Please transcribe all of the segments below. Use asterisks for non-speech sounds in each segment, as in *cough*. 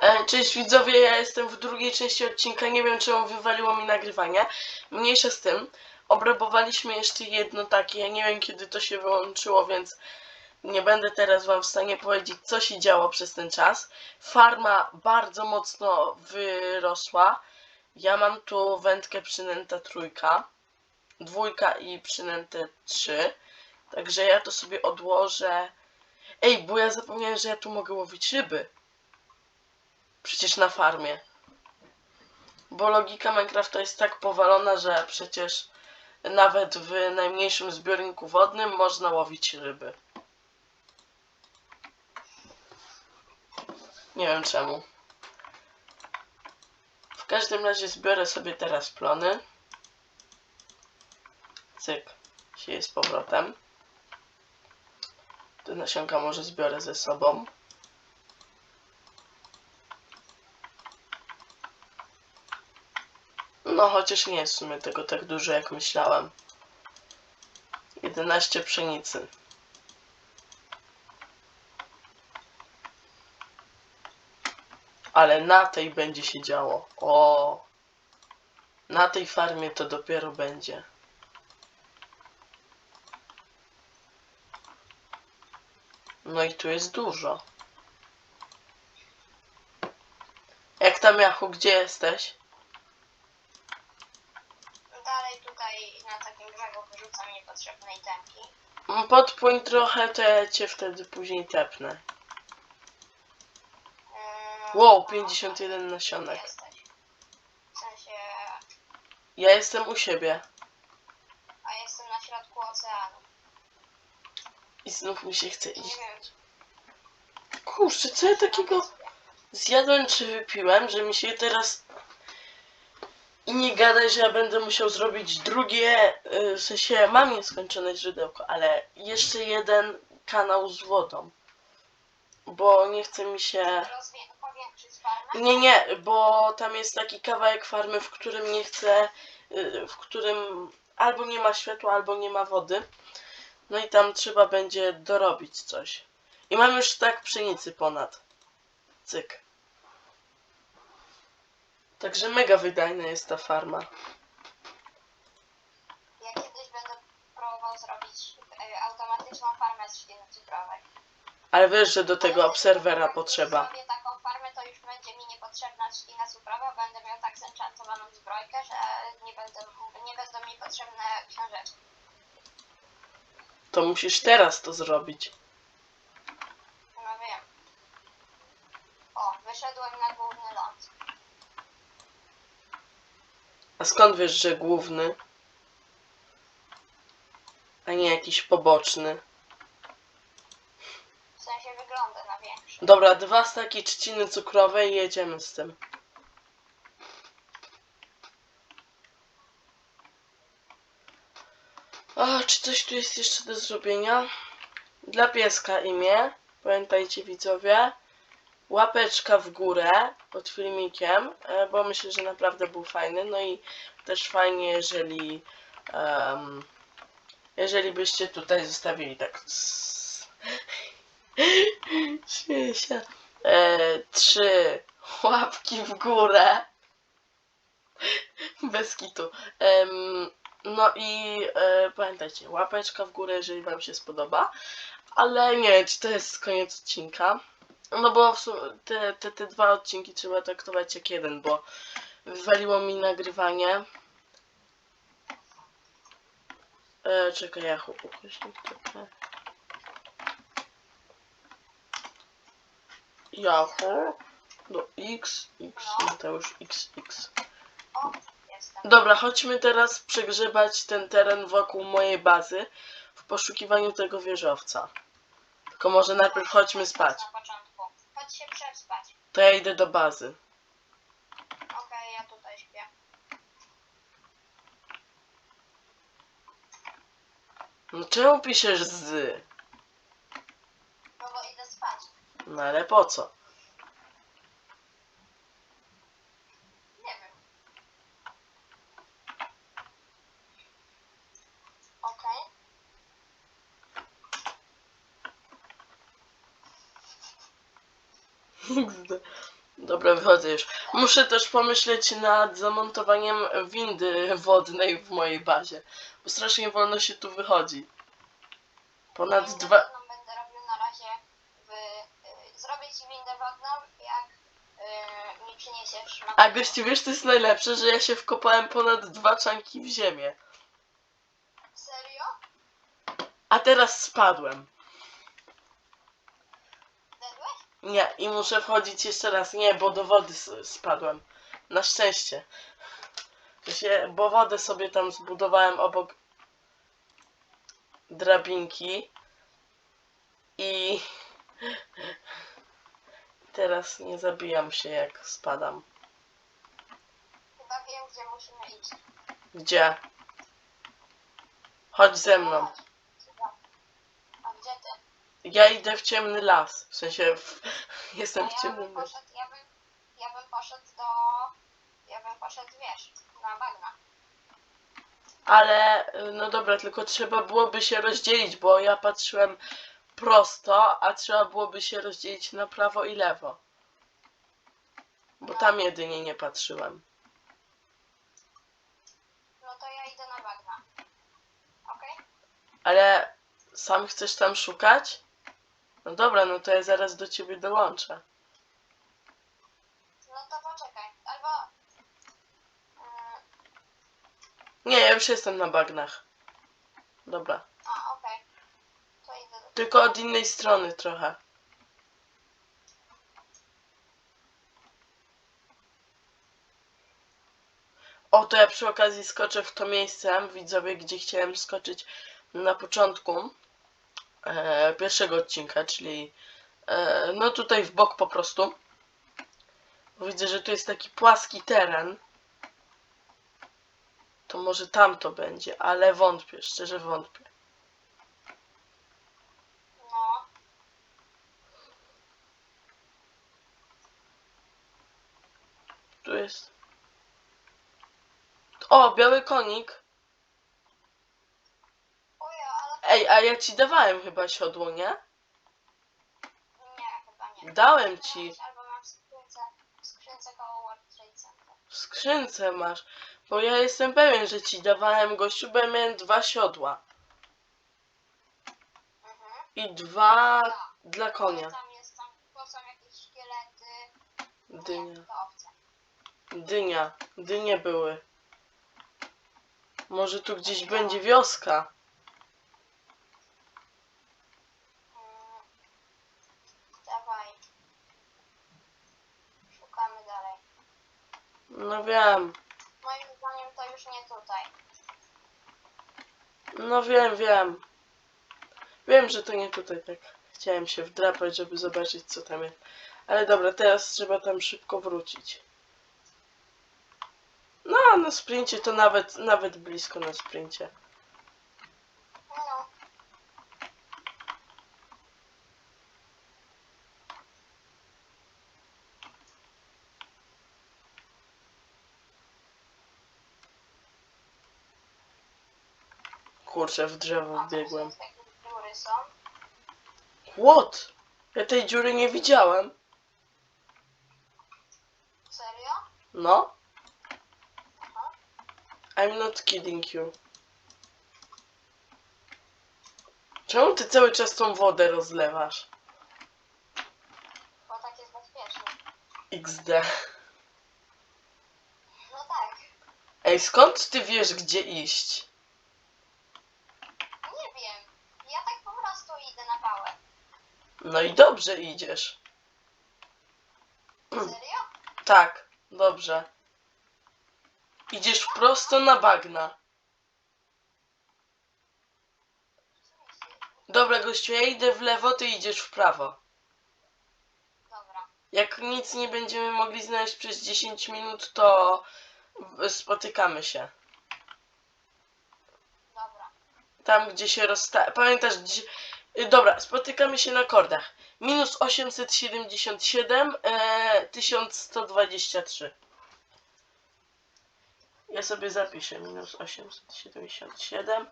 E, Cześć widzowie, ja jestem w drugiej części odcinka. Nie wiem czemu wywaliło mi nagrywanie. Mniejsza z tym. Obrabowaliśmy jeszcze jedno takie. Ja nie wiem kiedy to się wyłączyło, więc nie będę teraz wam w stanie powiedzieć co się działo przez ten czas. Farma bardzo mocno wyrosła. Ja mam tu wędkę przynęta trójka, dwójka i przynętę trzy. Także ja to sobie odłożę. Ej, bo ja zapomniałem, że ja tu mogę łowić ryby. Przecież na farmie. Bo logika Minecrafta jest tak powalona, że przecież nawet w najmniejszym zbiorniku wodnym można łowić ryby. Nie wiem czemu. W każdym razie zbiorę sobie teraz plony. Cyk. Sieję z powrotem. Te nasionka może zbiorę ze sobą. No, chociaż nie jest w sumie tego tak dużo, jak myślałem. 11 pszenicy. Ale na tej będzie się działo. O! Na tej farmie to dopiero będzie. No i tu jest dużo. Jak tam, Jachu, gdzie jesteś? Dalej tutaj na takim brzegu wyrzucam niepotrzebne itemki. Mm, Podpłyń trochę, to ja cię wtedy później tepnę. Yy, Wow, no, 51 nasionek. Jesteś. W sensie, Ja jestem u siebie. a jestem na środku oceanu. I znów mi się chce Nie iść. wiem, Kurczę, co ja takiego zjadłem czy wypiłem, że mi się teraz... Nie gadaj, że ja będę musiał zrobić drugie, y, w sensie mam nieskończone źródełko, ale jeszcze jeden kanał z wodą. Bo nie chce mi się... Nie, nie, bo tam jest taki kawałek farmy, w którym nie chcę, y, w którym albo nie ma światła, albo nie ma wody. No i tam trzeba będzie dorobić coś. I mam już tak pszenicy ponad. Cyk. Także mega wydajna jest ta farma. Ja kiedyś będę próbował zrobić e, automatyczną farmę z świn cukrowej. Ale wiesz, że do tego obserwera jak potrzeba. zrobię taką farmę, to już będzie mi niepotrzebna trzcina cukrowa, będę miał tak zenchantowaną zbrojkę, że nie będą, nie będą mi potrzebne książeczki. To musisz teraz to zrobić. No wiem. O, wyszedłem na główny ląd. A skąd wiesz, że główny? A nie jakiś poboczny. W sensie wygląda na większy. Dobra, dwa staki trzciny cukrowej i jedziemy z tym. A, czy coś tu jest jeszcze do zrobienia? Dla pieska imię. Pamiętajcie widzowie. Łapeczka w górę pod filmikiem, e, bo myślę, że naprawdę był fajny. No i też fajnie, jeżeli em, jeżeli byście tutaj zostawili tak *laughs* Śmieję się. E, trzy łapki w górę. *laughs* Bez kitu. No i e, pamiętajcie, łapeczka w górę, jeżeli wam się spodoba. Ale nie czy to jest koniec odcinka. No bo w sumie te, te, te dwa odcinki trzeba traktować jak jeden, bo wywaliło mi nagrywanie. E, czekaj, ja ukośnik trochę. Yahoo do X, X, Mateusz. O, jestem. Dobra, chodźmy teraz przegrzebać ten teren wokół mojej bazy w poszukiwaniu tego wieżowca. Tylko może najpierw chodźmy spać. Się przespać. To ja idę do bazy. Okej, ja tutaj śpię. No czemu piszesz z? No bo idę spać. No ale po co? Nie wiem. Okej. XD. Dobra, wychodzę już. Muszę też pomyśleć nad zamontowaniem windy wodnej w mojej bazie. Bo strasznie wolno się tu wychodzi. Ponad Windę dwa... wodną będę robił na razie w... Y, zrobię ci windę wodną, jak y, mi przyniesiesz A gości, wiesz, to jest najlepsze, że ja się wkopałem ponad dwa czanki w ziemię. Serio? A teraz spadłem. Nie, i muszę wchodzić jeszcze raz. Nie, bo do wody spadłem. Na szczęście. Się, bo wodę sobie tam zbudowałem obok drabinki. I *laughs* teraz nie zabijam się jak spadam. Chyba wiem, gdzie musimy iść. Gdzie? Chodź ze mną. A gdzie ty? Ja idę w ciemny las. W sensie w... jestem w ja ciemnym bym poszedł, ja bym, ja bym poszedł do... Ja bym poszedł, wiesz, na bagna. Ale no dobra, tylko trzeba byłoby się rozdzielić, bo ja patrzyłem prosto, a trzeba byłoby się rozdzielić na prawo i lewo. Bo tam jedynie nie patrzyłem. No to ja idę na bagna. Okej? Ale sam chcesz tam szukać? No dobra, no to ja zaraz do ciebie dołączę. No to poczekaj. Albo... Mm, Nie, ja już jestem na bagnach. Dobra. a, okej. To idę do... Tylko od innej strony trochę. O, to ja przy okazji skoczę w to miejsce, widzowie, gdzie chciałem skoczyć na początku e, pierwszego odcinka, czyli e, no tutaj w bok po prostu. Widzę, że tu jest taki płaski teren. To może tam to będzie, ale wątpię, szczerze wątpię. No. Tu jest. O, biały konik. Oja, ale... Ej, a ja ci dawałem chyba siodło, nie? Nie, chyba nie. Dałem ci. Albo mam w skrzynce, w skrzynce koło World Trade Center. W skrzynce masz. Bo ja jestem pewien, że ci dawałem gościu, bo ja miałem dwa siodła. Mhm. I dwa Tak. dla konia. Tam jest, tam to są jakieś szkielety. Dynia. Nie, to owce. Dynia. Dynie były. Może tu gdzieś będzie wioska. Mm. Dawaj. Szukamy dalej. No wiem. Moim zdaniem to już nie tutaj. No wiem, wiem. Wiem, że to nie tutaj tak. Chciałem się wdrapać, żeby zobaczyć co tam jest. Ale dobra, teraz trzeba tam szybko wrócić. No, na sprincie to nawet, nawet blisko na sprincie. No. Kurczę, w drzewo wbiegłem. What? Ja tej dziury nie widziałem. Serio? No. I'm not kidding you. Czemu ty cały czas tą wodę rozlewasz? Bo tak jest bezpiecznie. XD. No tak. Ej, skąd ty wiesz, gdzie iść? Ja tak po prostu idę na pałę. No i dobrze idziesz. *clears throat* Serio? Tak, dobrze. Idziesz prosto na bagna. Dobra, gościu, ja idę w lewo, ty idziesz w prawo. Dobra. Jak nic nie będziemy mogli znaleźć przez 10 minut, to spotykamy się. Dobra. Tam, gdzie się rozsta... Pamiętasz, gdzie... Y, Dobra, spotykamy się na kordach. Minus 877, e, 1123. Ja sobie zapiszę. Minus 877,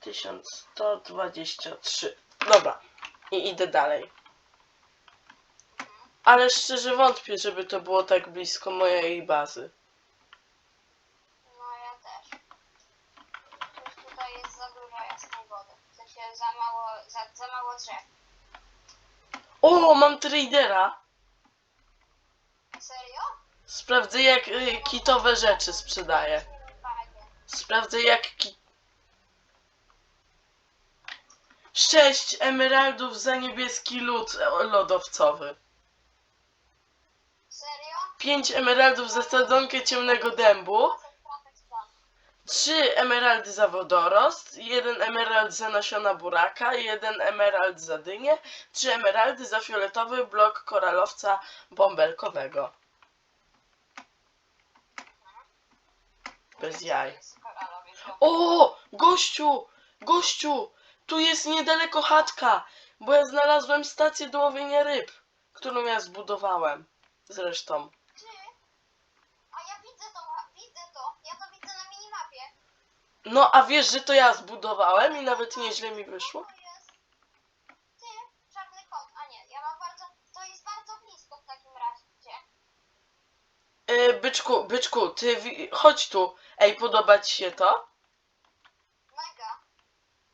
1123. Dobra. I idę dalej. Ale szczerze wątpię, żeby to było tak blisko mojej bazy. No ja też. Już tutaj jest za dużo jasnej sensie za mało, za, za mało drzew. O, mam tradera. Serio? Sprawdzę jak y, kitowe rzeczy sprzedaje. Fajnie. Sprawdzę jak ki... Sześć emeraldów za niebieski lód e, lodowcowy. Serio? Pięć emeraldów za sadzonkę ciemnego dębu. Trafek plan. Trzy emeraldy za wodorost, jeden emerald za nasiona buraka, jeden emerald za dynię, trzy emeraldy za fioletowy blok koralowca bąbelkowego. Bez jaj. O, gościu, gościu, tu jest niedaleko chatka, bo ja znalazłem stację do łowienia ryb, którą ja zbudowałem. Zresztą. Ty? A ja widzę to, widzę to. Ja to widzę na minimapie. No, a wiesz, że to ja zbudowałem i nawet nieźle mi wyszło? To jest. Ty, czarny kot. A nie, ja mam bardzo. To jest bardzo blisko w takim razie. Byczku, byczku, ty wi- chodź tu. Ej, podoba ci się to? Mega.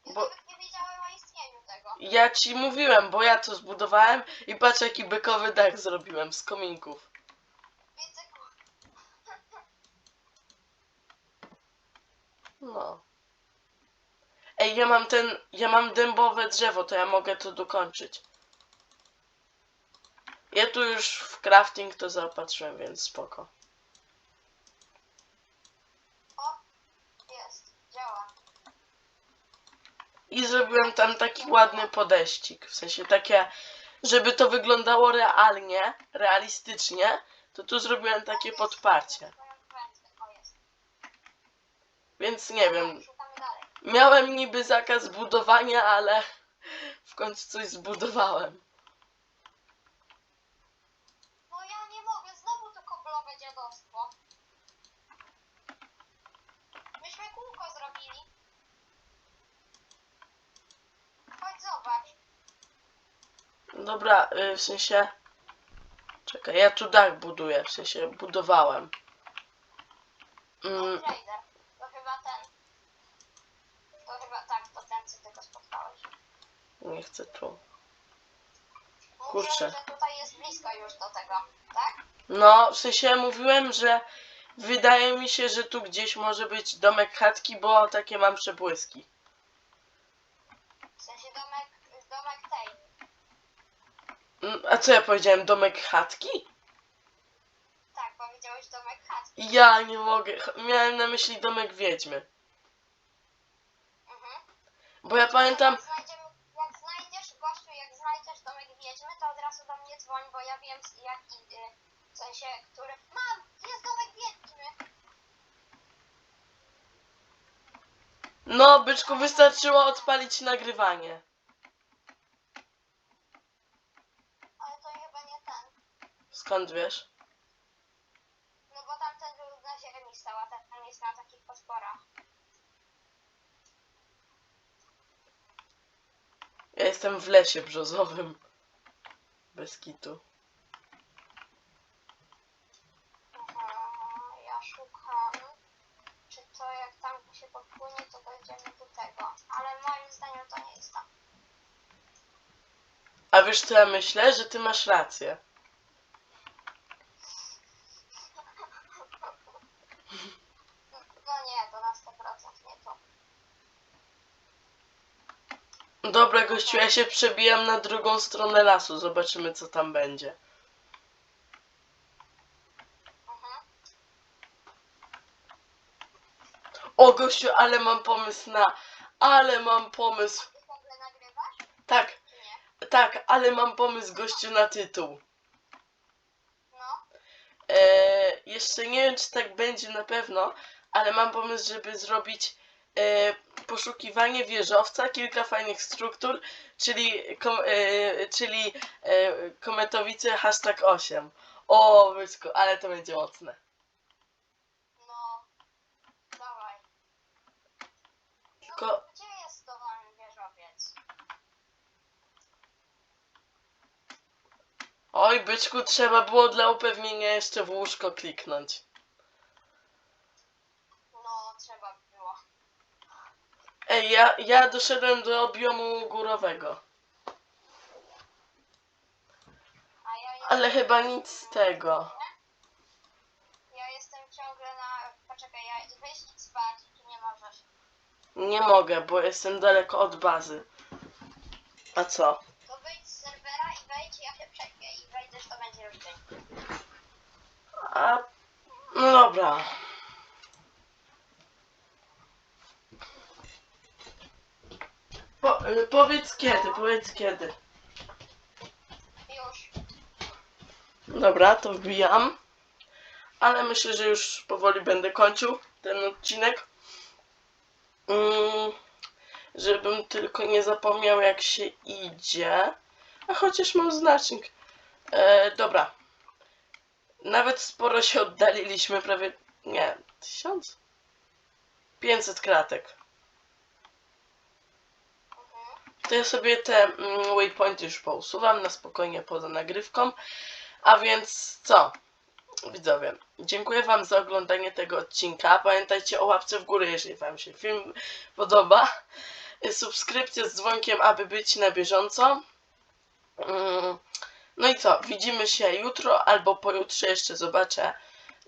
Ja Bo- nawet nie wiedziałem o istnieniu tego. Ja ci mówiłem, bo ja to zbudowałem i patrz jaki bykowy dach zrobiłem z kominków. Widzę go. No. Ej, ja mam ten, ja mam dębowe drzewo, to ja mogę to dokończyć. Ja tu już w crafting to zaopatrzyłem, więc spoko. O, jest. Działa. I zrobiłem tam taki ładny podejścik, w sensie takie, żeby to wyglądało realnie, realistycznie, to tu zrobiłem takie podparcie. Więc nie wiem, miałem niby zakaz budowania, ale w końcu coś zbudowałem. No ja nie mogę, znowu to koblowe dziadostwo. Myśmy kółko zrobili. Chodź zobacz. Dobra, y, w sensie... Czekaj, ja tu dach buduję, w sensie budowałem. Mm. To chyba ten. To chyba tak, to ten co ty go spotkałeś. Nie chcę tu. Kurczę. że tutaj jest blisko już do tego, tak? No, w sensie mówiłem, że wydaje mi się, że tu gdzieś może być domek chatki, bo takie mam przebłyski. W sensie domek, domek tej. Mm, A co ja powiedziałem, domek chatki? Tak, powiedziałeś domek chatki. Ja nie mogę, Ch- miałem na myśli domek wiedźmy. Mhm. Bo ja pamiętam, Jak, znajdziemy, jak znajdziesz, gościu, jak znajdziesz domek wiedźmy, to od razu do mnie dzwoń, bo ja wiem z- jaki, y, w sensie, który... Mam! Jest domek no byczku, wystarczyło odpalić nagrywanie. Ale to chyba nie ten. Skąd wiesz? No bo tamten był na ziemi stał, a ten jest na takich podporach. Ja jestem w lesie brzozowym. Bez kitu. Ja szukam, czy to jak tam się popłynie, to dojdziemy do tego. Ale moim zdaniem to nie jest tam. A wiesz co ja myślę? Że ty masz rację. No nie, to na 100% nie to. Dobra gościu, ja się przebijam na drugą stronę lasu. Zobaczymy co tam będzie. Mhm. O gościu, ale mam pomysł na... Ale mam pomysł. Ty w ogóle nagrywasz, Tak, tak, ale mam pomysł gościu na tytuł. No. Eee, jeszcze nie wiem, czy tak będzie na pewno, ale mam pomysł, żeby zrobić e, poszukiwanie wieżowca, kilka fajnych struktur, czyli, kom, e, czyli e, kometowice hashtag 8. O, byczku, ale to będzie mocne. No, dawaj. No, Tylko- gdzie jest to wam wieżowiec? Oj, byczku, trzeba było dla upewnienia jeszcze w łóżko kliknąć. No, trzeba było. Ej, ja, ja doszedłem do biomu górowego. A ja jestem, Ale chyba nic z tego. Ja jestem ciągle na... Poczekaj, ja... weź idź spać, czy nie możesz? Nie mogę, bo jestem daleko od bazy. A co? To wyjdź z serwera i wejdź, ja się prześpię i wejdziesz, to będzie już dzień. A... No dobra. Po, y, powiedz kiedy, powiedz kiedy. Już. Dobra, to wbijam. Ale myślę, że już powoli będę kończył ten odcinek. Mm, żebym tylko nie zapomniał jak się idzie. A chociaż mam znacznik. E, dobra. Nawet sporo się oddaliliśmy, prawie... Nie, tysiąc? 500 kratek. Mhm. To ja sobie te mm, waypointy już pousuwam na spokojnie poza nagrywką. A więc co? Widzowie, dziękuję Wam za oglądanie tego odcinka. Pamiętajcie o łapce w górę, jeżeli Wam się film podoba. Subskrypcja z dzwonkiem, aby być na bieżąco. Mm, No i co? Widzimy się jutro albo pojutrze jeszcze zobaczę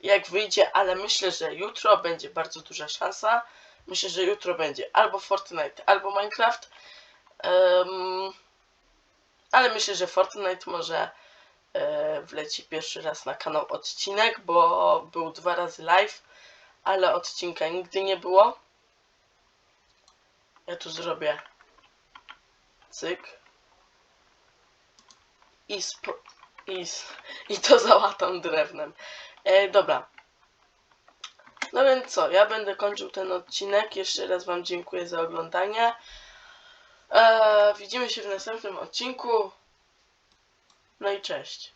jak wyjdzie, ale myślę, że jutro będzie bardzo duża szansa. Myślę, że jutro będzie albo Fortnite, albo Minecraft. Em, ale myślę, że Fortnite może e, wleci pierwszy raz na kanał odcinek, bo był dwa razy live, ale odcinka nigdy nie było. Ja tu zrobię cyk i, i, i to *laughs* załatam drewnem. E, dobra. No więc co, ja będę kończył ten odcinek. Jeszcze raz Wam dziękuję za oglądanie. E, widzimy się w następnym odcinku. No i cześć.